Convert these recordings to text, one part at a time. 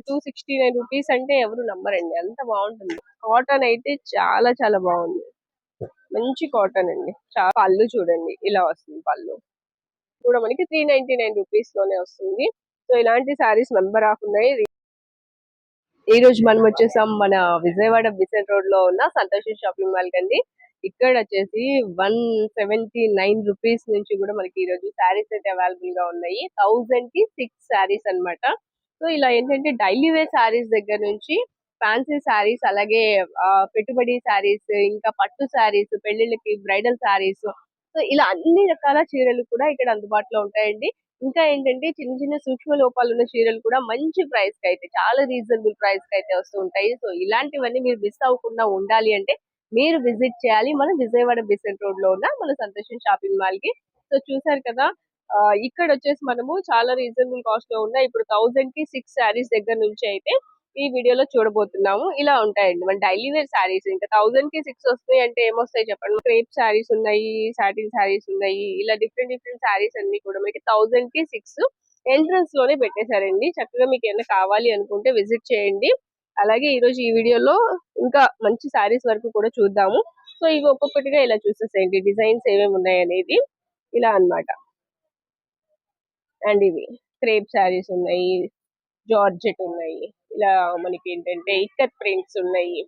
Two sixty nine rupees అంటే ఎవరు నమ్మరండి. అంత బాగుంటుంది. కాటన్ అయితే చాలా చాలా బాగుంది. మంచి కాటన్ అండి. చాలా పళ్ళు చూడండి. ఇలా వస్తుంది పళ్ళు. కూడా మనకి త్రీ నైన్టీ నైన్ రూపీస్లోనే వస్తుంది. సో ఇలాంటి సారీస్ మెంబర్ ఆఫ్ ఉన్నాయి. ఈ రోజు మనం వచ్చేసాం మన విజయవాడ బిసెంట్ రోడ్లో ఉన్న సంతోషి షాపింగ్ మాల్ కండి. ఇక్కడ వచ్చేసి వన్ సెవెంటీ నైన్ రూపీస్ నుంచి కూడా మనకి ఈ రోజు శారీస్ అయితే అవైలబుల్గా ఉన్నాయి. థౌజండ్కి సిక్స్ శారీస్ అన్నమాట. సో ఇలా ఏంటంటే డైలీ వేర్ శారీస్ దగ్గర నుంచి ఫ్యాన్సీ శారీస్ అలాగే ఆ, పెట్టుబడి శారీస్ ఇంకా పట్టు శారీస్ పెళ్ళిళ్ళకి బ్రైడల్ శారీస్ సో ఇలా అన్ని రకాల చీరలు కూడా ఇక్కడ అందుబాటులో ఉంటాయండి. ఇంకా ఏంటంటే చిన్న చిన్న సూక్ష్మ లోపాలు ఉన్న చీరలు కూడా మంచి ప్రైస్కి అయితే చాలా రీజనబుల్ ప్రైస్కి అయితే వస్తూ ఉంటాయి. సో ఇలాంటివన్నీ మీరు మిస్ అవ్వకుండా ఉండాలి అంటే మీరు విజిట్ చేయాలి. మన విజయవాడ బిసెంట్ రోడ్లో ఉన్న మన సంతోషం షాపింగ్ మాల్కి సో చూసారు కదా ఇక్కడ వచ్చేసి మనము చాలా రీజనబుల్ కాస్ట్లో ఉన్నాయి ఇప్పుడు థౌజండ్కి సిక్స్ శారీస్ దగ్గర నుంచి అయితే ఈ వీడియోలో చూడబోతున్నాము. ఇలా ఉంటాయండి. మన డైలీ వేర్ శారీస్ ఇంకా థౌజండ్కి సిక్స్ వస్తాయి అంటే ఏమొస్తాయి చెప్పండి? క్రేప్ శారీస్ ఉన్నాయి సాటిన్ శారీస్ ఉన్నాయి ఇలా డిఫరెంట్ డిఫరెంట్ శారీస్ అన్ని కూడా మీకు థౌజండ్కి సిక్స్ ఎంట్రన్స్లోనే పెట్టేశారండి. చక్కగా మీకు ఏమైనా కావాలి అనుకుంటే విజిట్ చేయండి. అలాగే ఈ రోజు ఈ వీడియోలో ఇంకా మంచి శారీస్ వరకు కూడా చూద్దాము. సో ఇవి ఒక్కొక్కటిగా ఇలా చూసేసేయండి. డిజైన్స్ ఏమేమి ఉన్నాయి అనేది ఇలా అన్నమాట. అండ్ ఇవి క్రేప్ శారీస్ ఉన్నాయి జార్జెట్ ఉన్నాయి ఇలా మనకి ఏంటంటే ఇక్కత్ ప్రింట్స్ ఉన్నాయి.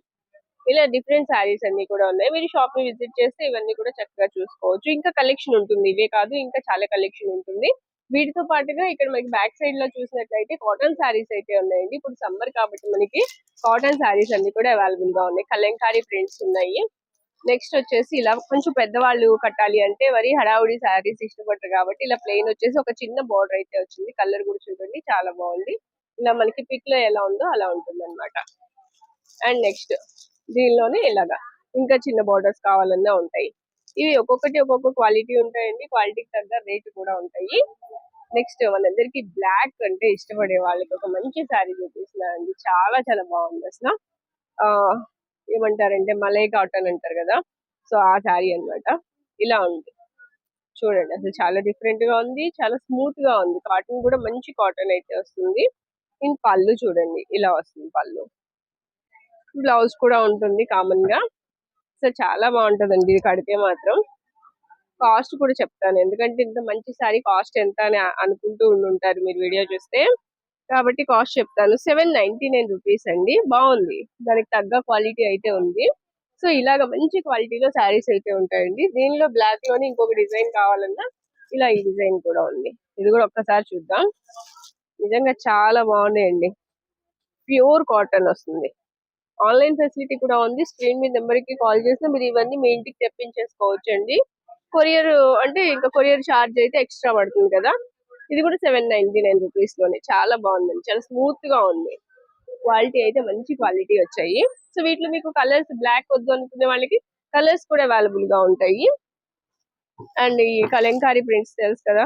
ఇలా డిఫరెంట్ శారీస్ అన్ని కూడా ఉన్నాయి. మీరు షాప్ని విజిట్ చేస్తే ఇవన్నీ కూడా చక్కగా చూసుకోవచ్చు. ఇంకా కలెక్షన్ ఉంటుంది. ఇవే కాదు ఇంకా చాలా కలెక్షన్ ఉంటుంది. వీటితో పాటుగా ఇక్కడ మనకి బ్యాక్ సైడ్లో చూసినట్లయితే కాటన్ శారీస్ అయితే ఉన్నాయండి. ఇప్పుడు సమ్మర్ కాబట్టి మనకి కాటన్ శారీస్ అన్ని కూడా అవైలబుల్గా ఉన్నాయి. కలంకారీ ప్రింట్స్ ఉన్నాయి. నెక్స్ట్ వచ్చేసి ఇలా కొంచెం పెద్దవాళ్ళు కట్టాలి అంటే మరి హడావుడి శారీస్ ఇష్టపడరు కాబట్టి ఇలా ప్లెయిన్ వచ్చేసి ఒక చిన్న బార్డర్ అయితే వచ్చింది. కలర్ కూడా చూడండి చాలా బాగుంది. ఇలా మనకి పిక్లో ఎలా ఉందో అలా ఉంటుంది అనమాట అండ్ నెక్స్ట్ దీనిలోనే ఇలాగా ఇంకా చిన్న బార్డర్స్ కావాలన్నా ఉంటాయి. ఇవి ఒక్కొక్కటి ఒక్కొక్క క్వాలిటీ ఉంటాయండి క్వాలిటీకి తగ్గ రేట్ కూడా ఉంటాయి. నెక్స్ట్ మనందరికి బ్లాక్ అంటే ఇష్టపడే వాళ్ళకి ఒక మంచి శారీ చూపిస్తున్నానండి. చాలా చాలా బాగుంది అసలు. ఆ ఏమంటారంటే మలై కాటన్ అంటారు కదా సో ఆ శారీ అన్నమాట. ఇలా ఉంది. చూడండి అసలు చాలా డిఫరెంట్గా ఉంది చాలా స్మూత్గా ఉంది. కాటన్ కూడా మంచి కాటన్ అయితే వస్తుంది. ఇంక పళ్ళు చూడండి ఇలా వస్తుంది పళ్ళు. బ్లౌజ్ కూడా ఉంటుంది కామన్గా. సో చాలా బాగుంటదండి ఇది కడితే మాత్రం. కాస్ట్ కూడా చెప్తాను. ఎందుకంటే ఇంత మంచి సారీ కాస్ట్ ఎంత అని అనుకుంటూ ఉండుంటారు మీరు వీడియో చూస్తే. కాబట్టి కాస్ట్ చెప్తాను. సెవెన్ నైన్టీ నైన్ రూపీస్ అండి. బాగుంది. దానికి తగ్గ క్వాలిటీ అయితే ఉంది. సో ఇలాగ మంచి క్వాలిటీలో శారీస్ అయితే ఉంటాయండి. దీనిలో బ్లాక్లోని ఇంకొక డిజైన్ కావాలన్నా ఇలా ఈ డిజైన్ కూడా ఉంది. ఇది కూడా ఒక్కసారి చూద్దాం. నిజంగా చాలా బాగున్నాయండి. ప్యూర్ కాటన్ వస్తుంది. ఆన్లైన్ ఫెసిలిటీ కూడా ఉంది. స్క్రీన్ మీద నెంబర్కి కాల్ చేస్తే మీరు ఇవన్నీ మీ ఇంటికి తెప్పించేసుకోవచ్చు అండి కొరియర్ అంటే ఇంకా కొరియర్ ఛార్జ్ అయితే ఎక్స్ట్రా పడుతుంది కదా. ఇది కూడా సెవెన్ నైన్టీ నైన్ రూపీస్లోనే. చాలా బాగుందండి. చాలా స్మూత్గా ఉంది. క్వాలిటీ అయితే మంచి క్వాలిటీ వచ్చాయి. సో వీటిలో మీకు కలర్స్ బ్లాక్ వద్దు అనుకునే వాళ్ళకి కలర్స్ కూడా అవైలబుల్గా ఉంటాయి. అండ్ ఈ కలంకారీ ప్రింట్స్ తెలుసు కదా?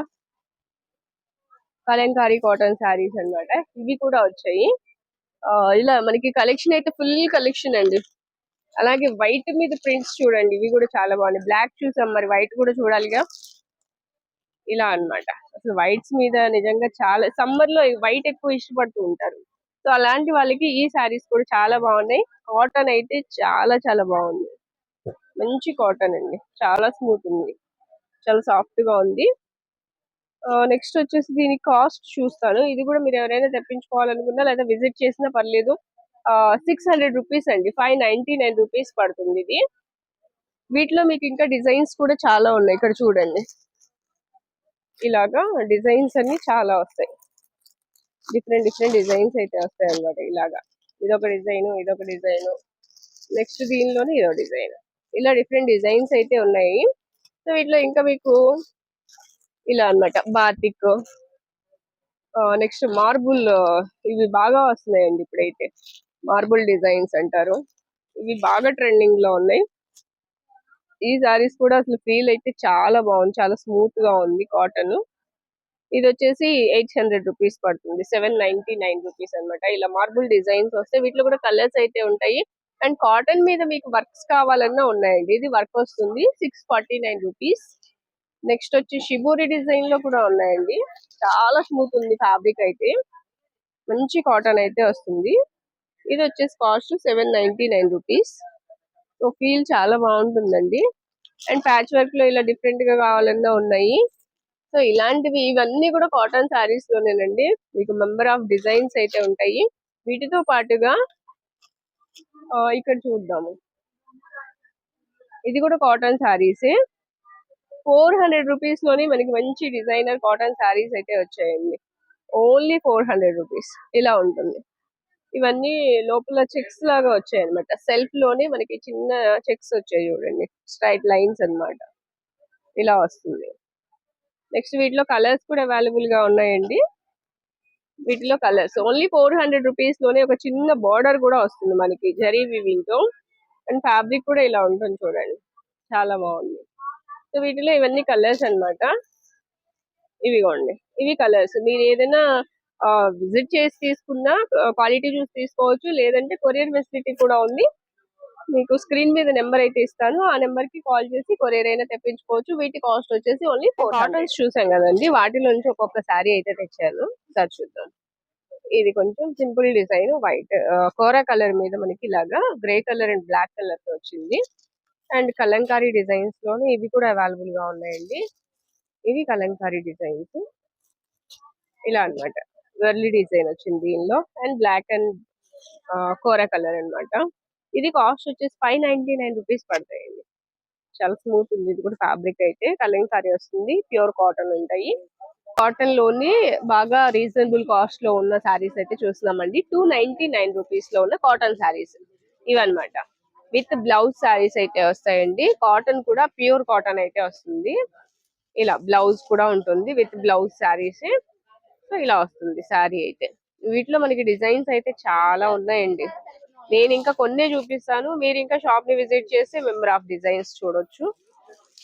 కలంకారీ కాటన్ శారీస్ అన్నమాట. ఇవి కూడా వచ్చాయి. ఇలా మనకి కలెక్షన్ అయితే ఫుల్ కలెక్షన్ అండి. అలాగే వైట్ మీద ప్రింట్స్ చూడండి. ఇవి కూడా చాలా బాగున్నాయి. బ్లాక్ చూసాం మరి. వైట్ కూడా చూడాలిగా. ఇలా అన్నమాట. అసలు వైట్స్ మీద నిజంగా చాలా సమ్మర్లో వైట్ ఎక్కువ ఇష్టపడుతూ ఉంటారు. సో అలాంటి వాళ్ళకి ఈ శారీస్ కూడా చాలా బాగున్నాయి. కాటన్ అయితే చాలా చాలా బాగుంది. మంచి కాటన్ అండి. చాలా స్మూత్ ఉంది. చాలా సాఫ్ట్గా ఉంది నెక్స్ట్ వచ్చేసి దీని కాస్ట్ చూస్తాను. ఇది కూడా మీరు ఎవరైనా తెప్పించుకోవాలనుకున్నా లేదా విజిట్ చేసినా పర్లేదు. సిక్స్ హండ్రెడ్ రూపీస్ అండి. ఫైవ్ నైన్టీ నైన్ రూపీస్ పడుతుంది ఇది. వీటిలో మీకు ఇంకా డిజైన్స్ కూడా చాలా ఉన్నాయి. ఇక్కడ చూడండి. ఇలాగా డిజైన్స్ అన్ని చాలా వస్తాయి. డిఫరెంట్ డిఫరెంట్ డిజైన్స్ అయితే వస్తాయి అనమాట ఇలాగా. ఇదొక డిజైన్ ఇదొక డిజైన్. నెక్స్ట్ దీనిలోనే ఇదో డిజైన్. ఇలా డిఫరెంట్ డిజైన్స్ అయితే ఉన్నాయి. సో వీటిలో ఇంకా మీకు ఇలా అన్నమాట బాతిక్ నెక్స్ట్ మార్బుల్ ఇవి బాగా వస్తున్నాయండి ఇప్పుడైతే. మార్బుల్ డిజైన్స్ అంటారు. ఇవి బాగా ట్రెండింగ్లో ఉన్నాయి. ఈ సారీస్ కూడా అసలు ఫీల్ అయితే చాలా బాగుంది. చాలా స్మూత్గా ఉంది కాటన్ ఇది వచ్చేసి ఎయిట్ హండ్రెడ్ రూపీస్ పడుతుంది. సెవెన్ నైన్టీ నైన్ రూపీస్ అన్నమాట. ఇలా మార్బుల్ డిజైన్స్ వస్తాయి వీటిలో కూడా కలర్స్ అయితే ఉంటాయి. అండ్ కాటన్ మీద మీకు వర్క్స్ కావాలన్నా ఉన్నాయండి. ఇది వర్క్ వస్తుంది. Six forty nine rupees next వచ్చి షిబూరి డిజైన్లో కూడా ఉన్నాయండి. చాలా స్మూత్ ఉంది ఫ్యాబ్రిక్ అయితే. మంచి కాటన్ అయితే వస్తుంది. ఇది వచ్చేసి cost seven ninety nine rupees feel చాలా బాగుంటుందండి. అండ్ ప్యాచ్ వర్క్లో ఇలా డిఫరెంట్గా కావాలన్నా ఉన్నాయి. సో ఇలాంటివి ఇవన్నీ కూడా కాటన్ శారీస్ లోనేనండి మీకు మెంబర్ ఆఫ్ డిజైన్స్ అయితే ఉంటాయి. వీటితో పాటుగా ఆ, ఇక్కడ చూద్దాము. ఇది కూడా కాటన్ శారీసే. ఫోర్ హండ్రెడ్ రూపీస్లోనే మనకి మంచి డిజైనర్ కాటన్ శారీస్ అయితే వచ్చాయండి. Only four hundred rupees. ఇలా ఉంటుంది. ఇవన్నీ లోపల చెక్స్ లాగా వచ్చాయి అనమాట సెల్ఫ్లోనే మనకి చిన్న చెక్స్ వచ్చాయి చూడండి. స్ట్రైట్ లైన్స్ అన్నమాట. ఇలా వస్తుంది. నెక్స్ట్ వీటిలో కలర్స్ కూడా అవైలబుల్గా ఉన్నాయండి. వీటిలో కలర్స్ ఓన్లీ ఫోర్ హండ్రెడ్ రూపీస్లోనే ఒక చిన్న బార్డర్ కూడా వస్తుంది మనకి. జరీ వివింగ్తో అండ్ ఫ్యాబ్రిక్ కూడా ఇలా ఉంటుంది చూడండి. చాలా బాగుంది. సో వీటిలో ఇవన్నీ కలర్స్ అన్నమాట. ఇవిగోండి. ఇవి కలర్స్ మీరు ఏదైనా విజిట్ చేసి తీసుకున్నా క్వాలిటీ చూసి తీసుకోవచ్చు. లేదంటే కొరియర్ ఫెసిలిటీ కూడా ఉంది. మీకు స్క్రీన్ మీద నెంబర్ అయితే ఇస్తాను. ఆ నెంబర్కి కాల్ చేసి కొరియర్ అయినా తెప్పించుకోవచ్చు. వీటి కాస్ట్ వచ్చేసి ఓన్లీ ఫోర్ కాటన్స్ చూసాం కదండి. వాటిలోంచి ఒక్కొక్క శారీ అయితే తెచ్చాను. సార్ చూద్దాం. ఇది కొంచెం simple design white kora colour మీద మనకి ఇలాగా గ్రే కలర్ అండ్ బ్లాక్ కలర్తో వచ్చింది. అండ్ కలంకారీ డిజైన్స్లోనే ఇవి కూడా అవైలబుల్గా ఉన్నాయండి. ఇవి కలంకారీ డిజైన్స్. ఇలా అన్నమాట. వర్లీ డిజైన్ వచ్చింది దీనిలో. And black and kora colour అన్నమాట. ఇది కాస్ట్ వచ్చేసి ఫైవ్ నైన్టీ నైన్ రూపీస్ పడతాయండి. చాలా స్మూత్ ఉంది. ఇది కూడా ఫ్యాబ్రిక్ అయితే. కలంకారీ వస్తుంది. ప్యూర్ కాటన్ ఉంటాయి. కాటన్లోని బాగా రీజనబుల్ కాస్ట్లో ఉన్న శారీస్ అయితే చూస్తున్నామండి. టూ నైన్టీ నైన్ రూపీస్లో ఉన్న కాటన్ శారీస్ ఇవన్నమాట. విత్ బ్లౌజ్ శారీస్ అయితే వస్తాయండి. కాటన్ కూడా ప్యూర్ కాటన్ అయితే వస్తుంది. ఇలా బ్లౌజ్ కూడా ఉంటుంది. విత్ బ్లౌజ్ శారీస్ సో ఇలా వస్తుంది శారీ అయితే. వీటిలో మనకి డిజైన్స్ అయితే చాలా ఉన్నాయండి. నేను ఇంకా కొన్నే చూపిస్తాను. మీరు ఇంకా షాప్ని విజిట్ చేస్తే మెంబర్ ఆఫ్ డిజైన్స్ చూడొచ్చు.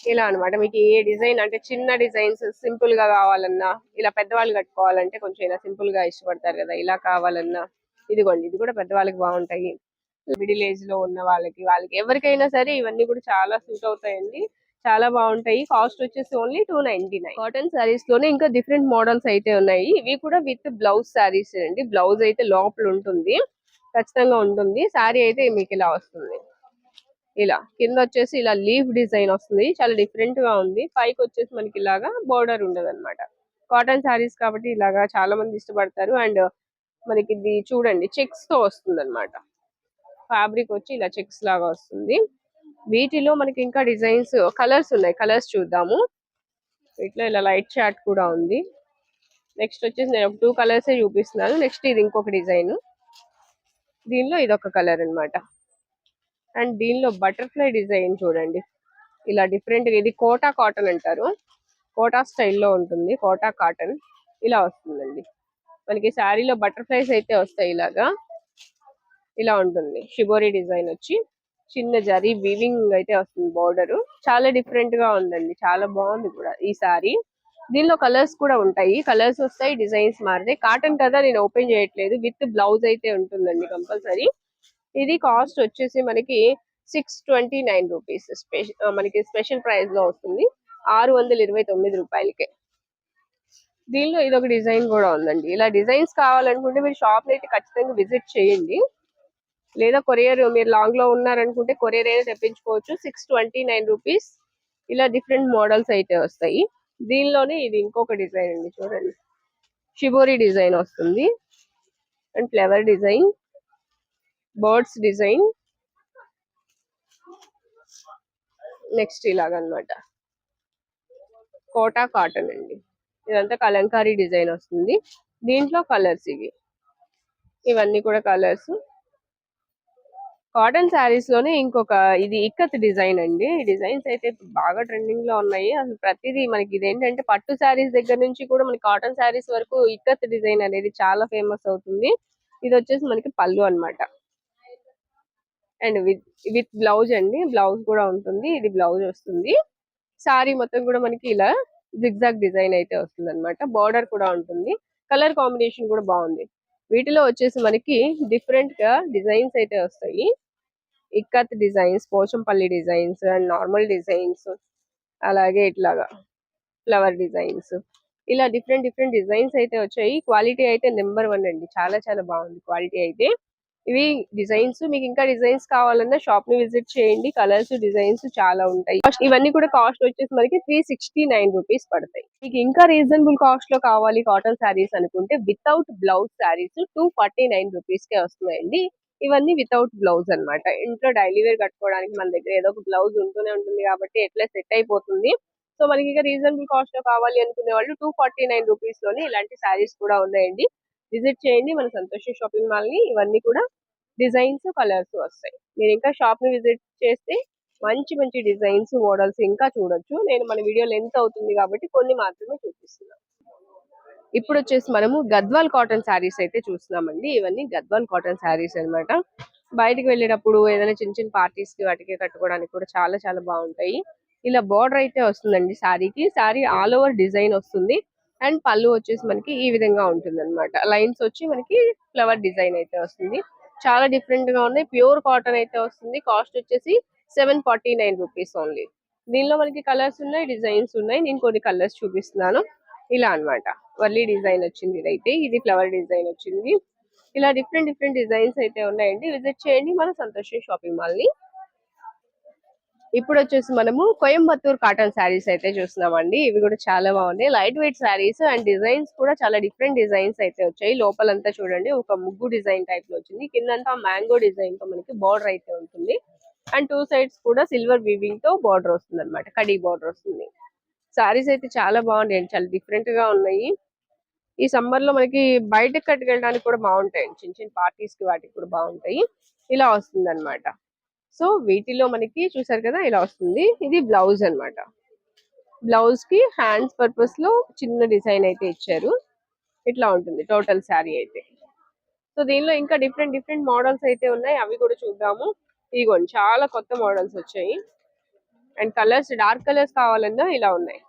ఇలా అన్నమాట. మీకు ఏ డిజైన్ అంటే చిన్న డిజైన్స్ సింపుల్గా కావాలన్నా ఇలా పెద్దవాళ్ళు కట్టుకోవాలంటే కొంచెం ఇలా సింపుల్గా ఇష్టపడతారు కదా ఇలా కావాలన్నా. ఇదిగోండి ఇది కూడా పెద్దవాళ్ళకి బాగుంటాయి. మిడిల్ ఏజ్లో ఉన్న వాళ్ళకి వాళ్ళకి ఎవరికైనా సరే ఇవన్నీ కూడా చాలా సూట్ అవుతాయండి. చాలా బాగుంటాయి. కాస్ట్ వచ్చేసి only two ninety nine. Cotton సారీస్లోనే ఇంకా డిఫరెంట్ మోడల్స్ అయితే ఉన్నాయి. ఇవి కూడా విత్ బ్లౌజ్ సారీస్ అండి. బ్లౌజ్ అయితే లోపల ఉంటుంది. ఖచ్చితంగా ఉంటుంది. సారీ అయితే మీకు ఇలా వస్తుంది. ఇలా. కింద వచ్చేసి ఇలా లీఫ్ డిజైన్ వస్తుంది. చాలా డిఫరెంట్గా ఉంది. పైకి వచ్చేసి మనకి ఇలాగా బోర్డర్ ఉండదు అనమాట కాటన్ శారీస్ కాబట్టి ఇలాగా చాలా మంది ఇష్టపడతారు. అండ్ మనకి ఇది చూడండి చెక్స్తో వస్తుంది అనమాట ఫ్యాబ్రిక్ వచ్చి ఇలా చెక్స్ లాగా వస్తుంది. వీటిలో మనకి ఇంకా డిజైన్స్ కలర్స్ ఉన్నాయి. కలర్స్ చూద్దాము. వీటిలో ఇలా లైట్ చాట్ కూడా ఉంది. నెక్స్ట్ వచ్చేసి నేను టూ కలర్స్ చూపిస్తున్నాను. నెక్స్ట్ ఇది ఇంకొక డిజైన్. దీనిలో ఇది ఒక కలర్ అన్నమాట. అండ్ దీనిలో బటర్ఫ్లై డిజైన్ చూడండి. ఇలా డిఫరెంట్ ఇది కోటా కాటన్ అంటారు. కోటా స్టైల్లో ఉంటుంది. కోటా కాటన్. ఇలా వస్తుందండి. మనకి శారీలో బటర్ఫ్లైస్ అయితే వస్తాయి ఇలాగా. ఇలా ఉంటుంది. షిబోరి డిజైన్ వచ్చి. చిన్న జరీ వీవింగ్ అయితే వస్తుంది బార్డర్ చాలా డిఫరెంట్గా ఉందండి. చాలా బాగుంది కూడా ఈ సారీ దీనిలో కలర్స్ కూడా ఉంటాయి. కలర్స్ వస్తాయి డిజైన్స్ మారుతాయి కాటన్ కదా నేను ఓపెన్ చేయట్లేదు. విత్ బ్లౌజ్ అయితే ఉంటుందండి కంపల్సరీ ఇది కాస్ట్ వచ్చేసి మనకి six twenty nine rupees special మనకి స్పెషల్ ప్రైస్లో వస్తుంది. ఆరు వందల ఇరవై తొమ్మిది రూపాయలకే. దీనిలో ఇది ఒక డిజైన్ కూడా ఉందండి. ఇలా డిజైన్స్ కావాలనుకుంటే మీరు షాప్ అయితే ఖచ్చితంగా విజిట్ చేయండి. లేదా కొరియర్ మీరు లాంగ్లో ఉన్నారనుకుంటే కొరియర్ అయినా తెప్పించుకోవచ్చు. సిక్స్ ట్వంటీ నైన్ రూపీస్ ఇలా డిఫరెంట్ మోడల్స్ అయితే వస్తాయి. దీనిలోనే ఇది ఇంకొక డిజైన్ అండి చూడండి. షిబోరి డిజైన్ వస్తుంది. And flower design birds design next ఇలాగనమాట. కోటా కాటన్ అండి. ఇదంతా కలంకారీ డిజైన్ వస్తుంది. దీంట్లో కలర్స్ ఇవి. ఇవన్నీ కూడా కలర్స్ కాటన్ శారీస్లోనే ఇంకొక ఇది ఇక్కత్ డిజైన్ అండి. ఈ డిజైన్స్ అయితే బాగా ట్రెండింగ్లో ఉన్నాయి. అసలు ప్రతిదీ మనకి ఇదేంటంటే పట్టు శారీస్ దగ్గర నుంచి కూడా మనకి కాటన్ శారీస్ వరకు ఇక్కత్ డిజైన్ అనేది చాలా ఫేమస్ అవుతుంది. ఇది వచ్చేసి మనకి పళ్ళు అన్నమాట. అండ్ విత్ విత్ బ్లౌజ్ అండి. బ్లౌజ్ కూడా ఉంటుంది. ఇది బ్లౌజ్ వస్తుంది. సారీ మొత్తం కూడా మనకి ఇలా జిగ్జాగ్ డిజైన్ అయితే వస్తుంది అనమాట బార్డర్ కూడా ఉంటుంది. కలర్ కాంబినేషన్ కూడా బాగుంది. వీటిలో వచ్చేసి మనకి డిఫరెంట్గా డిజైన్స్ అయితే వస్తాయి. Ikkat designs Pochampalli designs and normal designs అలాగే ఇట్లాగా ఫ్లవర్ డిజైన్స్. ఇలా డిఫరెంట్ డిఫరెంట్ డిజైన్స్ అయితే వచ్చాయి. క్వాలిటీ అయితే నెంబర్ వన్ అండి. చాలా చాలా బాగుంది క్వాలిటీ అయితే. ఇవి డిజైన్స్ మీకు ఇంకా డిజైన్స్ కావాలన్నా షాప్ని విజిట్ చేయండి. కలర్స్ డిజైన్స్ చాలా ఉంటాయి. ఇవన్నీ కూడా కాస్ట్ వచ్చేసి మనకి త్రీ సిక్స్టీ నైన్ రూపీస్ పడతాయి. మీకు ఇంకా రీజనబుల్ కాస్ట్లో కావాలి కాటన్ శారీస్ అనుకుంటే without blouse saris two forty nine rupees కే వస్తున్నాయండి. ఇవన్నీ వితౌట్ బ్లౌజ్ అన్నమాట. ఇంట్లో డైలీ వేర్ కట్టుకోవడానికి మన దగ్గర ఏదో ఒక బ్లౌజ్ ఉంటూనే ఉంటుంది కాబట్టి ఎట్లా సెట్ అయిపోతుంది. సో మనకి ఇక రీజనబుల్ కాస్ట్లో కావాలి అనుకునే వాళ్ళు టూ ఫార్టీ నైన్ రూపీస్లోని ఇలాంటి శారీస్ కూడా ఉన్నాయండి. విజిట్ చేయండి మన సంతోష్ షాపింగ్ మాల్ని. ఇవన్నీ కూడా డిజైన్స్ కలర్స్ వస్తాయి. మీరు ఇంకా షాప్ని విజిట్ చేస్తే మంచి మంచి డిజైన్స్ మోడల్స్ ఇంకా చూడొచ్చు. నేను మన వీడియో లెంత్ అవుతుంది కాబట్టి కొన్ని మాత్రమే చూపిస్తున్నాను. ఇప్పుడు వచ్చేసి మనము గద్వాల్ కాటన్ శారీస్ అయితే చూస్తున్నామండి. ఇవన్నీ గద్వాల్ కాటన్ శారీస్ అన్నమాట. బయటికి వెళ్ళేటప్పుడు ఏదైనా చిన్న చిన్న పార్టీస్కి వాటికి కట్టుకోవడానికి కూడా చాలా చాలా బాగుంటాయి. ఇలా బార్డర్ అయితే వస్తుందండి శారీకి. శారీ ఆల్ ఓవర్ డిజైన్ వస్తుంది. అండ్ పళ్ళు వచ్చేసి మనకి ఈ విధంగా ఉంటుంది అనమాట లైన్స్ వచ్చి మనకి ఫ్లవర్ డిజైన్ అయితే వస్తుంది. చాలా డిఫరెంట్గా ఉన్నాయి. ప్యూర్ కాటన్ అయితే వస్తుంది. కాస్ట్ వచ్చేసి seven forty nine rupees only దీనిలో మనకి కలర్స్ ఉన్నాయి డిజైన్స్ ఉన్నాయి. నేను కొన్ని కలర్స్ చూపిస్తున్నాను. ఇలా అన్నమాట. వర్లీ డిజైన్ వచ్చింది ఇదైతే. ఇది ఫ్లవర్ డిజైన్ వచ్చింది. ఇలా డిఫరెంట్ డిఫరెంట్ డిజైన్స్ అయితే ఉన్నాయండి. విజిట్ చేయండి మన సంతోషం షాపింగ్ మాల్ని. ఇప్పుడు వచ్చేసి మనము కోయంబత్తూర్ కాటన్ శారీస్ అయితే చూస్తున్నామండి. ఇవి కూడా చాలా బాగున్నాయి. Light weight saris and designs కూడా చాలా డిఫరెంట్ డిజైన్స్ అయితే వచ్చాయి. లోపలంతా చూడండి. ఒక ముగ్గు డిజైన్ టైప్లో వచ్చింది. కిందంతా మ్యాంగో డిజైన్తో మనకి బార్డర్ అయితే ఉంటుంది. అండ్ టూ సైడ్స్ కూడా సిల్వర్ వీవింగ్తో బార్డర్ వస్తుంది అనమాట కడీ బార్డర్ వస్తుంది. శారీస్ అయితే చాలా బాగున్నాయి చాలా డిఫరెంట్గా ఉన్నాయి. ఈ సమ్మర్లో మనకి బయటకు కట్టుకెళ్ళడానికి కూడా బాగుంటాయి. చిన్న చిన్న పార్టీస్కి వాటికి కూడా బాగుంటాయి. ఇలా వస్తుంది అనమాట సో వీటిలో మనకి చూసారు కదా ఇలా వస్తుంది. ఇది బ్లౌజ్ అన్నమాట. బ్లౌజ్కి హ్యాండ్స్ పర్పస్లో చిన్న డిజైన్ అయితే ఇచ్చారు. ఇట్లా ఉంటుంది. టోటల్ శారీ అయితే. సో దీనిలో ఇంకా డిఫరెంట్ డిఫరెంట్ మోడల్స్ అయితే ఉన్నాయి. అవి కూడా చూద్దాము. ఇదిగోండి చాలా కొత్త మోడల్స్ వచ్చాయి. అండ్ కలర్స్ డార్క్ కలర్స్ కావాలన్నా ఇలా ఉన్నాయి.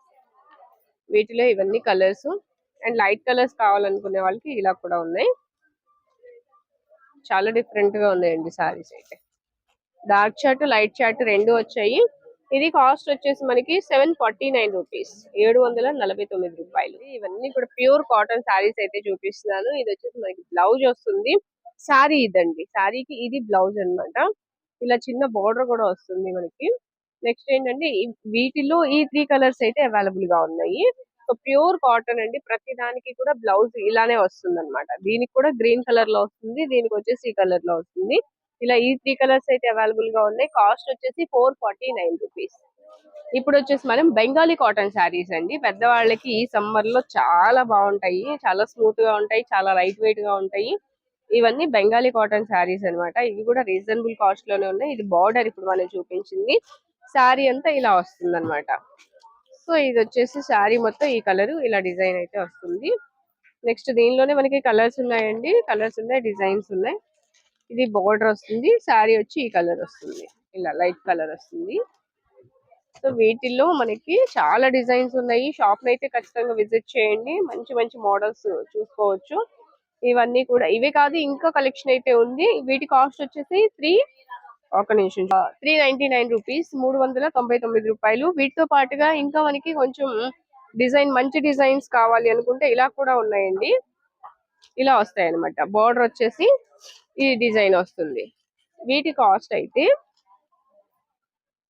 వీటిలో ఇవన్నీ కలర్స్ అండ్ లైట్ కలర్స్ కావాలనుకునే వాళ్ళకి ఇలా కూడా ఉన్నాయి. చాలా డిఫరెంట్గా ఉన్నాయండి సారీస్ అయితే. డార్క్ షర్ట్ లైట్ షర్ట్ రెండు వచ్చాయి. ఇది కాస్ట్ వచ్చేసి మనకి సెవెన్ ఫార్టీ నైన్ రూపీస్ ఏడు వందల నలభై తొమ్మిది రూపాయలు. ఇవన్నీ కూడా ప్యూర్ కాటన్ శారీస్ అయితే చూపిస్తున్నాను. ఇది వచ్చేసి మనకి బ్లౌజ్ వస్తుంది. శారీ ఇదండి. శారీకి ఇది బ్లౌజ్ అన్నమాట. ఇలా చిన్న బార్డర్ కూడా వస్తుంది మనకి. నెక్స్ట్ ఏంటంటే వీటిలో ఈ త్రీ కలర్స్ అయితే అవైలబుల్గా ఉన్నాయి. సో ప్యూర్ కాటన్ అండి. ప్రతి దానికి కూడా బ్లౌజ్ ఇలానే వస్తుంది అనమాట దీనికి కూడా గ్రీన్ కలర్లో వస్తుంది దీనికి వచ్చేసి ఈ కలర్లో వస్తుంది. ఇలా ఈ త్రీ కలర్స్ అయితే అవైలబుల్గా ఉన్నాయి. కాస్ట్ వచ్చేసి ఫోర్ ఫార్టీ నైన్ రూపీస్. ఇప్పుడు వచ్చేసి మనం బెంగాలీ కాటన్ శారీస్ అండి. పెద్దవాళ్ళకి ఈ సమ్మర్లో చాలా బాగుంటాయి. చాలా స్మూత్గా ఉంటాయి చాలా లైట్ వెయిట్గా ఉంటాయి. ఇవన్నీ బెంగాలీ కాటన్ శారీస్ అన్నమాట. ఇవి కూడా రీజనబుల్ కాస్ట్లోనే ఉన్నాయి. ఇది బార్డర్ ఇప్పుడు మనం చూపించింది. శారీ అంతా ఇలా వస్తుంది అనమాట సో ఇది వచ్చేసి శారీ మొత్తం ఈ కలర్ ఇలా డిజైన్ అయితే వస్తుంది. నెక్స్ట్ దీనిలోనే మనకి కలర్స్ ఉన్నాయండి. కలర్స్ ఉన్నాయి డిజైన్స్ ఉన్నాయి. ఇది బార్డర్ వస్తుంది. శారీ వచ్చి ఈ కలర్ వస్తుంది. ఇలా లైట్ కలర్ వస్తుంది. సో వీటిల్లో మనకి చాలా డిజైన్స్ ఉన్నాయి. షాప్ అయితే ఖచ్చితంగా విజిట్ చేయండి. మంచి మంచి మోడల్స్ చూసుకోవచ్చు. ఇవన్నీ కూడా ఇవే కాదు ఇంకా కలెక్షన్ అయితే ఉంది. వీటి కాస్ట్ వచ్చేసి త్రీ ఒక నిమిషం. త్రీ నైన్టీ నైన్ రూపీస్ మూడు వందల తొంభై తొమ్మిది రూపాయలు. వీటితో పాటుగా ఇంకా మనకి కొంచెం డిజైన్ మంచి డిజైన్స్ కావాలి అనుకుంటే ఇలా కూడా ఉన్నాయండి. ఇలా వస్తాయి అనమాట బార్డర్ వచ్చేసి ఈ డిజైన్ వస్తుంది. వీటి కాస్ట్ అయితే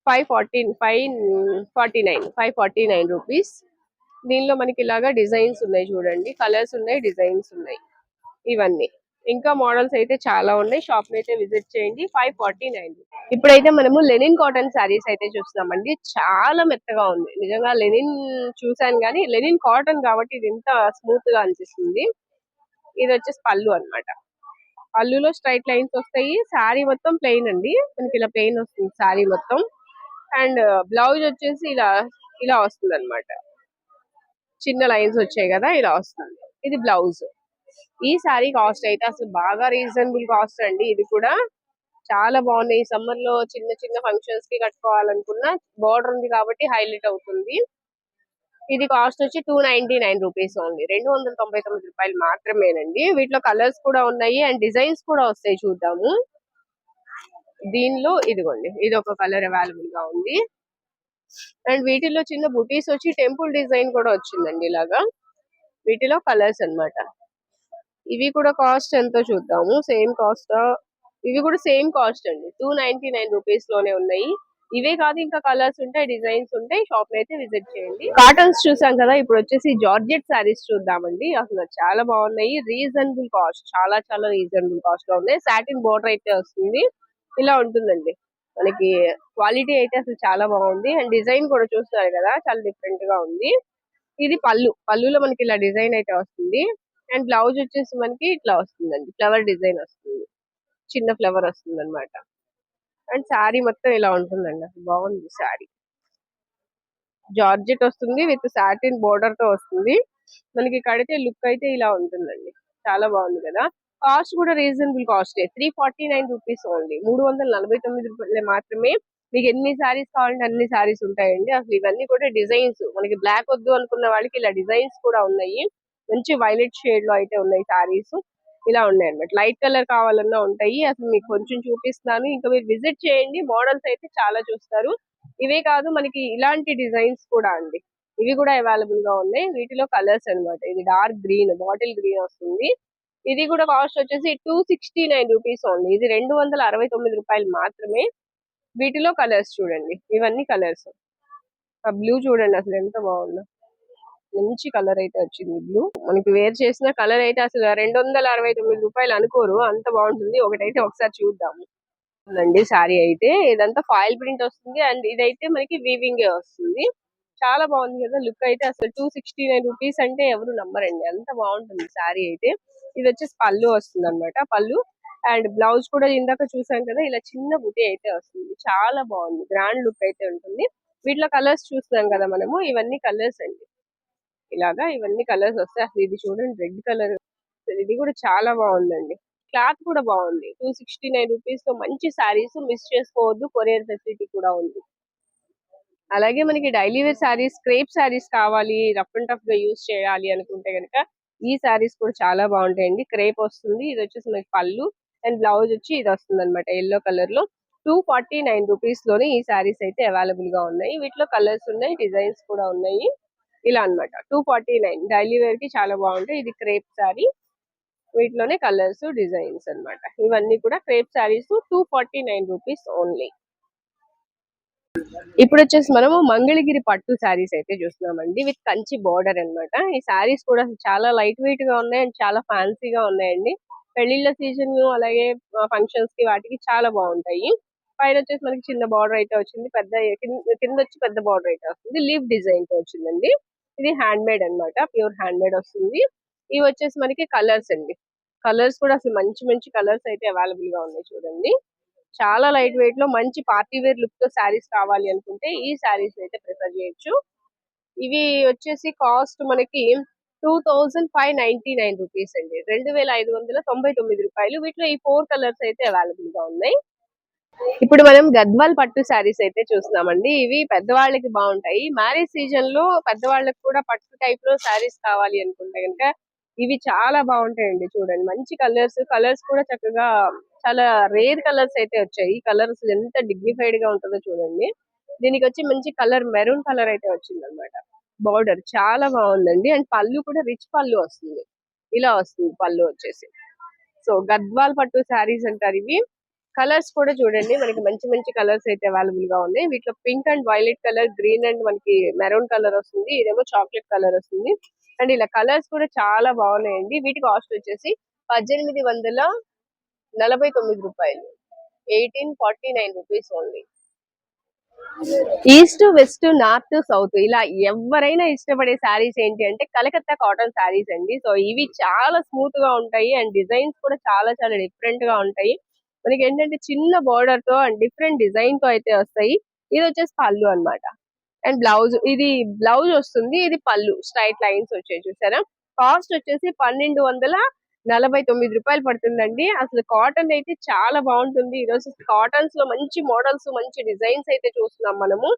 five forty five forty nine five forty nine rupees దీనిలో మనకి ఇలాగా డిజైన్స్ ఉన్నాయి చూడండి. కలర్స్ ఉన్నాయి డిజైన్స్ ఉన్నాయి. ఇవన్నీ. ఇంకా మోడల్స్ అయితే చాలా ఉన్నాయి. షాప్ అయితే విజిట్ చేయండి. Five forty nine. ఇప్పుడైతే మనము లెనిన్ కాటన్ శారీస్ అయితే చూస్తున్నామండి. చాలా మెత్తగా ఉంది. నిజంగా లెనిన్ చూసాను కానీ లెనిన్ కాటన్ కాబట్టి ఇది ఎంత స్మూత్గా అనిపిస్తుంది. ఇది వచ్చేసి పళ్ళు అన్నమాట. పళ్ళులో స్ట్రైట్ లైన్స్ వస్తాయి. శారీ మొత్తం ప్లెయిన్ అండి. మనకి ఇలా ప్లెయిన్ వస్తుంది శారీ మొత్తం. అండ్ బ్లౌజ్ వచ్చేసి ఇలా ఇలా వస్తుంది అనమాట చిన్న లైన్స్ వచ్చాయి కదా ఇలా వస్తుంది. ఇది బ్లౌజ్. ఈ సారీ కాస్ట్ అయితే అసలు బాగా రీజనబుల్ కాస్ట్ అండి. ఇది కూడా చాలా బాగున్నాయి. ఈ సమ్మర్లో చిన్న చిన్న ఫంక్షన్స్కి కట్టుకోవాలనుకున్న బార్డర్ ఉంది కాబట్టి హైలైట్ అవుతుంది. ఇది కాస్ట్ వచ్చి two ninety nine rupees only రెండు వందల తొంభై తొమ్మిది రూపాయలు మాత్రమేనండి. వీటిలో కలర్స్ కూడా ఉన్నాయి అండ్ డిజైన్స్ కూడా వస్తాయి చూద్దాము. దీనిలో ఇదిగోండి ఇది ఒక కలర్ అవైలబుల్గా ఉంది. అండ్ వీటిలో చిన్న బుటీస్ వచ్చి టెంపుల్ డిజైన్ కూడా వచ్చిందండి ఇలాగా. వీటిలో కలర్స్ అన్నమాట. ఇవి కూడా కాస్ట్ ఎంతో చూద్దాము. Same cost? ఇవి కూడా సేమ్ కాస్ట్ అండి. టూ నైన్టీ నైన్ రూపీస్లోనే ఉన్నాయి. ఇవే కాదు ఇంకా కలర్స్ ఉంటాయి డిజైన్స్ ఉంటాయి. షాప్ అయితే విజిట్ చేయండి. కాటన్స్ చూసాం కదా ఇప్పుడు వచ్చేసి జార్జెట్ శారీస్ చూద్దామండి. అసలు చాలా బాగున్నాయి. రీజనబుల్ కాస్ట్ చాలా చాలా రీజనబుల్ కాస్ట్లో ఉన్నాయి. సాటిన్ బోర్డర్ అయితే వస్తుంది. ఇలా ఉంటుందండి. మనకి క్వాలిటీ అయితే అసలు చాలా బాగుంది. అండ్ డిజైన్ కూడా చూస్తున్నారు కదా చాలా డిఫరెంట్గా ఉంది. ఇది పళ్ళు. పళ్ళులో మనకి ఇలా డిజైన్ అయితే వస్తుంది. అండ్ బ్లౌజ్ వచ్చేసి మనకి ఇట్లా వస్తుందండి. ఫ్లవర్ డిజైన్ వస్తుంది. చిన్న ఫ్లవర్ వస్తుంది అనమాట అండ్ శారీ మొత్తం ఇలా ఉంటుందండి. అసలు బాగుంది శారీ జార్జెట్ వస్తుంది విత్ సాటిన్ బోర్డర్తో వస్తుంది. మనకి కడితే లుక్ అయితే ఇలా ఉంటుందండి. చాలా బాగుంది కదా. కాస్ట్ కూడా reasonable cost. Three forty nine rupees only. మూడు వందల నలభై తొమ్మిది రూపాయలు మాత్రమే. మీకు ఎన్ని సారీస్ కావాలంటే అన్ని సారీస్ ఉంటాయండి. అసలు ఇవన్నీ కూడా డిజైన్స్. మనకి బ్లాక్ వద్దు అనుకున్న వాళ్ళకి ఇలా డిజైన్స్ కూడా ఉన్నాయి. మంచి వైలెట్ షేడ్లో అయితే ఉన్నాయి సారీస్ ఇలా ఉన్నాయి అన్నమాట. లైట్ కలర్ కావాలన్నా ఉంటాయి. అసలు మీకు కొంచెం చూపిస్తున్నాను ఇంకా మీరు విజిట్ చేయండి. మోడల్స్ అయితే చాలా చూస్తారు. ఇవే కాదు మనకి ఇలాంటి డిజైన్స్ కూడా అండి. ఇవి కూడా అవైలబుల్గా ఉన్నాయి. వీటిలో కలర్స్ అన్నమాట. ఇది డార్క్ గ్రీన్ బాటిల్ గ్రీన్ వస్తుంది. ఇది కూడా కాస్ట్ వచ్చేసి two sixty nine rupees only. ఇది రెండు వందల అరవై తొమ్మిది రూపాయలు మాత్రమే. వీటిలో కలర్స్ చూడండి. ఇవన్నీ కలర్స్. ఆ బ్లూ చూడండి అసలు ఎంత బాగుందో. మంచి కలర్ అయితే వచ్చింది బ్లూ మనకి వేర్ చేసిన కలర్ అయితే అసలు రెండు వందల అరవై తొమ్మిది రూపాయలు అనుకోరు. అంత బాగుంటుంది. ఒకటైతే ఒకసారి చూద్దాము. అండి సారీ అయితే. ఇదంతా ఫాయిల్ ప్రింట్ వస్తుంది. అండ్ ఇదైతే మనకి వీవింగ్ వస్తుంది. చాలా బాగుంది కదా. లుక్ అయితే అసలు టూ సిక్స్టీ నైన్ రూపీస్ అంటే ఎవరు నమ్మరండి. అంత బాగుంటుంది సారీ అయితే. ఇది వచ్చేసి పళ్ళు వస్తుంది అనమాట పళ్ళు అండ్ బ్లౌజ్ కూడా ఇందాక చూసాం కదా. ఇలా చిన్న బుటీ అయితే వస్తుంది. చాలా బాగుంది. గ్రాండ్ లుక్ అయితే ఉంటుంది. వీటిలో కలర్స్ చూస్తున్నాం కదా మనము. ఇవన్నీ కలర్స్ అండి. ఇలాగా ఇవన్నీ కలర్స్ వస్తాయి. అసలు ఇది చూడండి రెడ్ కలర్ ఇది కూడా చాలా బాగుందండి. క్లాత్ కూడా బాగుంది. టూ సిక్స్టీ నైన్ రూపీస్లో మంచి శారీస్ మిస్ చేసుకోవద్దు. కొరియర్ ఫెసిలిటీ కూడా ఉంది. అలాగే మనకి daily wear saris crepe saris కావాలి రఫ్ అండ్ టఫ్గా యూస్ చేయాలి అనుకుంటే కనుక ఈ శారీస్ కూడా చాలా బాగుంటాయండి. క్రేప్ వస్తుంది ఇది వచ్చేసి మనకి పళ్ళు అండ్ బ్లౌజ్ వచ్చి ఇది వస్తుంది అనమాట ఎల్లో కలర్లో. టూ ఫార్టీ నైన్ రూపీస్లోనే ఈ శారీస్ అయితే అవైలబుల్గా ఉన్నాయి. వీటిలో కలర్స్ ఉన్నాయి డిజైన్స్ కూడా ఉన్నాయి. ఇలా అన్నమాట. టూ ఫార్టీ నైన్ డైలీ వేర్కి చాలా బాగుంటాయి. ఇది క్రేప్ శారీ. వీటిలోనే కలర్స్ డిజైన్స్ అన్నమాట. ఇవన్నీ కూడా crepe saris two forty nine rupees only ఇప్పుడు వచ్చేసి మనము మంగళగిరి పట్టు శారీస్ అయితే చూస్తున్నామండి. విత్ కంచి బార్డర్ అన్నమాట. ఈ శారీస్ కూడా చాలా లైట్ వెయిట్గా ఉన్నాయి అండ్ చాలా ఫ్యాన్సీగా ఉన్నాయండి. పెళ్ళిళ్ళ సీజన్ అలాగే ఫంక్షన్స్కి వాటికి చాలా బాగుంటాయి. పైన వచ్చేసి మనకి చిన్న బార్డర్ అయితే వచ్చింది. పెద్ద కింద కింద వచ్చి పెద్ద బార్డర్ అయితే వస్తుంది. లీవ్ డిజైన్తో వచ్చిందండి. ఇది హ్యాండ్ మేడ్ అన్నమాట. ప్యూర్ హ్యాండ్ మేడ్ వస్తుంది. ఇవి వచ్చేసి మనకి కలర్స్ అండి. కలర్స్ కూడా అసలు మంచి మంచి కలర్స్ అయితే అవైలబుల్గా ఉన్నాయి చూడండి. చాలా లైట్ వెయిట్లో మంచి పార్టీ వేర్ లుక్తో శారీస్ కావాలి అనుకుంటే ఈ శారీస్ అయితే ప్రిఫర్ చేయొచ్చు. ఇవి వచ్చేసి కాస్ట్ మనకి two thousand five ninety nine rupees అండి. రెండు వేల ఐదు వందల తొంభై తొమ్మిది రూపాయలు. వీటిలో ఈ ఫోర్ కలర్స్ అయితే అవైలబుల్గా ఉన్నాయి. ఇప్పుడు మనం గద్వాల్ పట్టు శారీస్ అయితే చూస్తున్నామండి. ఇవి పెద్దవాళ్ళకి బాగుంటాయి. మ్యారేజ్ సీజన్లో పెద్దవాళ్ళకి కూడా పట్టు టైప్లో శారీస్ కావాలి అనుకుంటే కనుక ఇవి చాలా బాగుంటాయండి చూడండి. మంచి కలర్స్ కలర్స్ కూడా చక్కగా చాలా రేర్ కలర్స్ అయితే వచ్చాయి. ఈ కలర్స్ ఎంత డిగ్నిఫైడ్గా ఉంటుందో చూడండి. దీనికి వచ్చి మంచి కలర్ మెరూన్ కలర్ అయితే వచ్చింది అనమాట బార్డర్ చాలా బాగుందండి. అండ్ పళ్ళు కూడా రిచ్ పళ్ళు వస్తుంది. ఇలా వస్తుంది పళ్ళు వచ్చేసి. సో గద్వాల్ పట్టు శారీస్ అంటారు ఇవి. కలర్స్ కూడా చూడండి. మనకి మంచి మంచి కలర్స్ అయితే అవైలబుల్గా ఉన్నాయి. వీటిలో pink and violet colour green and మనకి మెరూన్ కలర్ వస్తుంది. ఇదేమో చాక్లెట్ కలర్ వస్తుంది. అండ్ ఇలా కలర్స్ కూడా చాలా బాగున్నాయండి. వీటి కాస్ట్ వచ్చేసి పద్దెనిమిది వందల నలభై తొమ్మిది రూపాయలు. Eighteen forty nine rupees only. East west north south ఇలా ఎవరైనా ఇష్టపడే శారీస్ ఏంటి అంటే కలకత్తా కాటన్ శారీస్ అండి. సో ఇవి చాలా స్మూత్గా ఉంటాయి అండ్ డిజైన్స్ కూడా చాలా చాలా డిఫరెంట్గా ఉంటాయి. మనకి ఏంటంటే చిన్న బార్డర్తో అండ్ డిఫరెంట్ డిజైన్తో అయితే వస్తాయి. ఇది వచ్చేసి పళ్ళు అన్నమాట. అండ్ బ్లౌజ్ ఇది బ్లౌజ్ వస్తుంది ఇది పళ్ళు. స్ట్రైట్ లైన్స్ వచ్చాయి చూసారా? కాస్ట్ వచ్చేసి పన్నెండు వందల నలభై తొమ్మిది రూపాయలు పడుతుందండి. అసలు కాటన్ అయితే చాలా బాగుంటుంది. ఈరోజు కాటన్స్లో మంచి మోడల్స్ మంచి డిజైన్స్ అయితే చూస్తున్నాం మనము.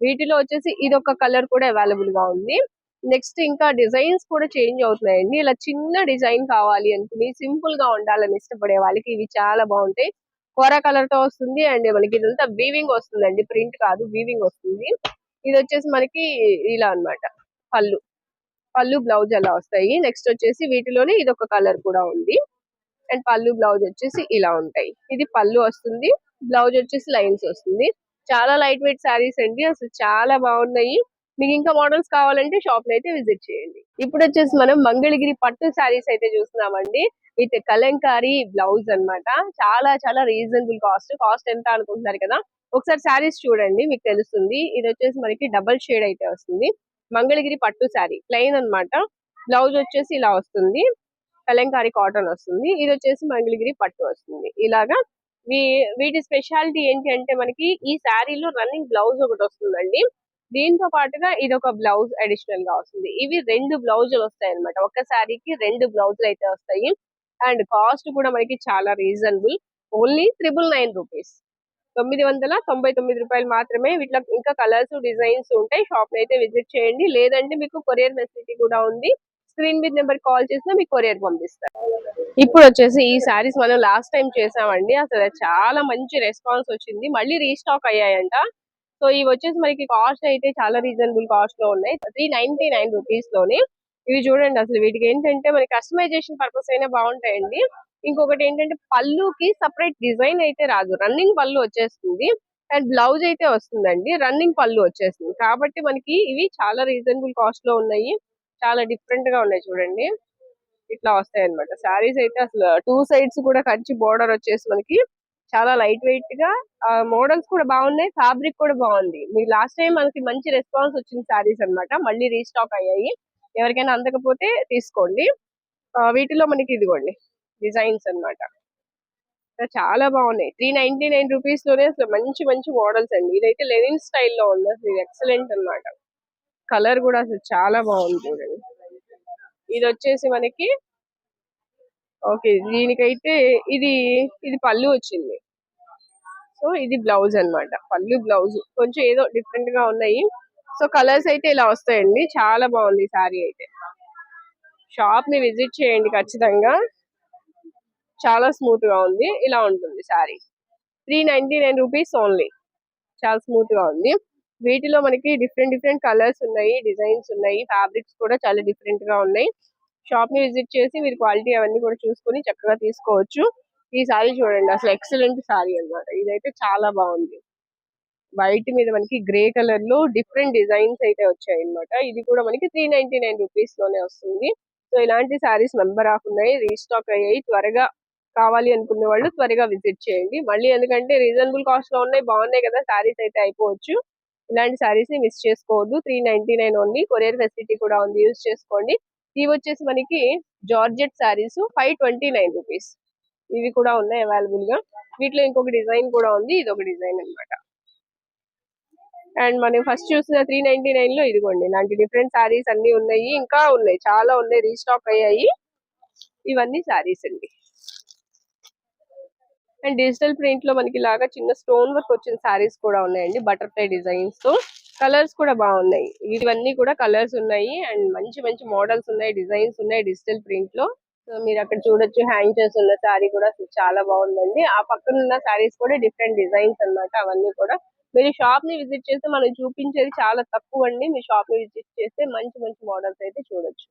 వీటిలో వచ్చేసి ఇది ఒక కలర్ కూడా అవైలబుల్గా ఉంది. నెక్స్ట్ ఇంకా డిజైన్స్ కూడా చేంజ్ అవుతున్నాయండి. ఇలా చిన్న డిజైన్ కావాలి అనుకుని సింపుల్గా ఉండాలని ఇష్టపడే వాళ్ళకి ఇవి చాలా బాగుంటాయి. కూర కలర్తో వస్తుంది అండ్ మనకి ఇదంతా వీవింగ్ వస్తుందండి. ప్రింట్ కాదు వీవింగ్ వస్తుంది. ఇది వచ్చేసి మనకి ఇలా అన్నమాట. పళ్ళు. పళ్ళు బ్లౌజ్ అలా వస్తాయి. నెక్స్ట్ వచ్చేసి వీటిలోనే ఇది ఒక కలర్ కూడా ఉంది. అండ్ పళ్ళు బ్లౌజ్ వచ్చేసి ఇలా ఉంటాయి. ఇది పళ్ళు వస్తుంది. బ్లౌజ్ వచ్చేసి లైన్స్ వస్తుంది. చాలా లైట్ వెయిట్ శారీస్ అండి. అసలు చాలా బాగున్నాయి. మీకు ఇంకా మోడల్స్ కావాలంటే షాప్ అయితే విజిట్ చేయండి. ఇప్పుడు వచ్చేసి మనం మంగళగిరి పట్టు శారీస్ అయితే చూస్తున్నామండి. విత్ కలంకారీ బ్లౌజ్ అన్నమాట. చాలా చాలా రీజనబుల్ కాస్ట్ కాస్ట్ ఎంత అనుకుంటున్నారు కదా? ఒకసారి శారీస్ చూడండి మీకు తెలుస్తుంది. ఇది వచ్చేసి మనకి డబల్ షేడ్ అయితే వస్తుంది. మంగళగిరి పట్టు శారీ ప్లెయిన్ అన్నమాట. బ్లౌజ్ వచ్చేసి ఇలా వస్తుంది. కలంకారీ కాటన్ వస్తుంది. ఇది వచ్చేసి మంగళగిరి పట్టు వస్తుంది. ఇలాగా వీ- వీటి స్పెషాలిటీ ఏంటి అంటే మనకి ఈ శారీలో రన్నింగ్ బ్లౌజ్ ఒకటి వస్తుందండి. దీంతో పాటుగా ఇది ఒక బ్లౌజ్ అడిషనల్గా వస్తుంది. ఇవి రెండు బ్లౌజులు వస్తాయి అనమాట ఒక శారీకి రెండు బ్లౌజులు అయితే వస్తాయి. అండ్ కాస్ట్ కూడా మనకి చాలా reasonable only triple nine rupees తొమ్మిది వందల తొంభై తొమ్మిది రూపాయలు మాత్రమే. వీటిలో ఇంకా కలర్స్ డిజైన్స్ ఉంటాయి. షాప్ అయితే విజిట్ చేయండి. లేదంటే మీకు కొరియర్ ఫెసిలిటీ కూడా ఉంది. స్క్రీన్ మీద నెంబర్ కాల్ చేసినా మీకు కొరియర్ పంపిస్తారు. ఇప్పుడు వచ్చేసి ఈ సారీస్ మనం లాస్ట్ టైం చేసామండి. అసలు చాలా మంచి రెస్పాన్స్ వచ్చింది. మళ్ళీ రీస్టాక్ అయ్యాయంట. సో ఇవి వచ్చేసి మనకి కాస్ట్ అయితే చాలా రీజనబుల్ కాస్ట్లో ఉన్నాయి. త్రీ నైన్టీ నైన్ రూపీస్లోనే ఇవి చూడండి అసలు వీటికి ఏంటంటే మనకి కస్టమైజేషన్ పర్పస్ అయినా బాగుంటాయండి. ఇంకొకటి ఏంటంటే పళ్ళుకి సపరేట్ డిజైన్ అయితే రాదు. రన్నింగ్ పళ్ళు వచ్చేస్తుంది. అండ్ బ్లౌజ్ అయితే వస్తుందండి. రన్నింగ్ పళ్ళు వచ్చేస్తుంది. కాబట్టి మనకి ఇవి చాలా రీజనబుల్ కాస్ట్లో ఉన్నాయి. చాలా డిఫరెంట్గా ఉన్నాయి చూడండి. ఇట్లా వస్తాయి అనమాట శారీస్ అయితే అసలు టూ సైడ్స్ కూడా కంచి బోర్డర్ వచ్చేసి మనకి చాలా లైట్ వెయిట్గా మోడల్స్ కూడా బాగున్నాయి ఫ్యాబ్రిక్ కూడా బాగుంది. మీ లాస్ట్ టైం మనకి మంచి రెస్పాన్స్ వచ్చింది శారీస్ అన్నమాట. మళ్ళీ రీస్టాక్ అయ్యాయి. ఎవరికైనా అందకపోతే తీసుకోండి. వీటిలో మనకి ఇదిగోండి డిజైన్స్ అన్నమాట. చాలా బాగున్నాయి. త్రీ నైన్టీ నైన్ రూపీస్లోనే అసలు మంచి మంచి మోడల్స్ అండి. ఇదైతే లెనిన్ స్టైల్లో ఉంది. అసలు ఇది ఎక్సలెంట్ అన్నమాట. కలర్ కూడా అసలు చాలా బాగుంది చూడండి. ఇది వచ్చేసి మనకి ఓకే. దీనికైతే ఇది ఇది పళ్ళు వచ్చింది. సో ఇది బ్లౌజ్ అన్నమాట. పళ్ళు బ్లౌజ్ కొంచెం ఏదో డిఫరెంట్గా ఉన్నాయి. సో కలర్స్ అయితే ఇలా వస్తాయండి. చాలా బాగుంది సారీ అయితే. షాప్ని విజిట్ చేయండి ఖచ్చితంగా. చాలా స్మూత్గా ఉంది. ఇలా ఉంటుంది sari three ninety nine rupees only. చాలా స్మూత్గా ఉంది. వీటిలో మనకి డిఫరెంట్ డిఫరెంట్ కలర్స్ ఉన్నాయి. డిజైన్స్ ఉన్నాయి. ఫ్యాబ్రిక్స్ కూడా చాలా డిఫరెంట్గా ఉన్నాయి. షాప్ని విజిట్ చేసి మీరు క్వాలిటీ అవన్నీ కూడా చూసుకొని చక్కగా తీసుకోవచ్చు. ఈ సారీ చూడండి అసలు ఎక్సలెంట్ సారీ అన్నమాట. ఇదైతే చాలా బాగుంది. వైట్ మీద మనకి గ్రే కలర్లో డిఫరెంట్ డిజైన్స్ అయితే వచ్చాయి అనమాట ఇది కూడా మనకి త్రీ నైన్టీ నైన్ రూపీస్లోనే వస్తుంది. సో ఇలాంటి సారీస్ మెంబర్ ఆఫ్ ఉన్నాయి. రీస్టాక్ అయ్యాయి. త్వరగా కావాలి అనుకునే వాళ్ళు త్వరగా విజిట్ చేయండి. మళ్ళీ ఎందుకంటే రీజనబుల్ కాస్ట్లో ఉన్నాయి బాగున్నాయి కదా సారీస్ అయితే అయిపోవచ్చు. ఇలాంటి సారీస్ని మిస్ చేసుకోవద్దు. Three ninety nine only courier facility కూడా ఉంది యూజ్ చేసుకోండి. ఇవి వచ్చేసి మనకి georgette saris five twenty nine rupees ఇవి కూడా ఉన్నాయి అవైలబుల్గా. వీటిలో ఇంకొక డిజైన్ కూడా ఉంది. ఇది ఒక డిజైన్ అన్నమాట. అండ్ మనం ఫస్ట్ చూసిన త్రీ నైన్టీ నైన్లో ఇదిగోండి. ఇలాంటి డిఫరెంట్ సారీస్ అన్ని ఉన్నాయి. ఇంకా ఉన్నాయి. చాలా ఉన్నాయి. రీస్టాక్ అయ్యాయి. ఇవన్నీ సారీస్ అండి. అండ్ డిజిటల్ ప్రింట్లో మనకి ఇలాగా చిన్న స్టోన్ వర్క్ వచ్చిన సారీస్ కూడా ఉన్నాయండి. బటర్ఫ్లై డిజైన్స్తో. కలర్స్ కూడా బాగున్నాయి. ఇవన్నీ కూడా కలర్స్ ఉన్నాయి. అండ్ మంచి మంచి మోడల్స్ ఉన్నాయి. డిజైన్స్ ఉన్నాయి డిజిటల్ ప్రింట్లో. సో మీరు అక్కడ చూడొచ్చు. హ్యాంగ్ చేసి ఉన్న సారీ కూడా చాలా బాగుందండి. ఆ పక్కన ఉన్న సారీస్ కూడా డిఫరెంట్ డిజైన్స్ అన్నమాట. అవన్నీ కూడా మీరు షాప్ని విజిట్ చేస్తే మనం చూపించేది చాలా తక్కువ అండి. మీ షాప్ని విజిట్ చేస్తే మంచి మంచి మోడల్స్ అయితే చూడొచ్చు.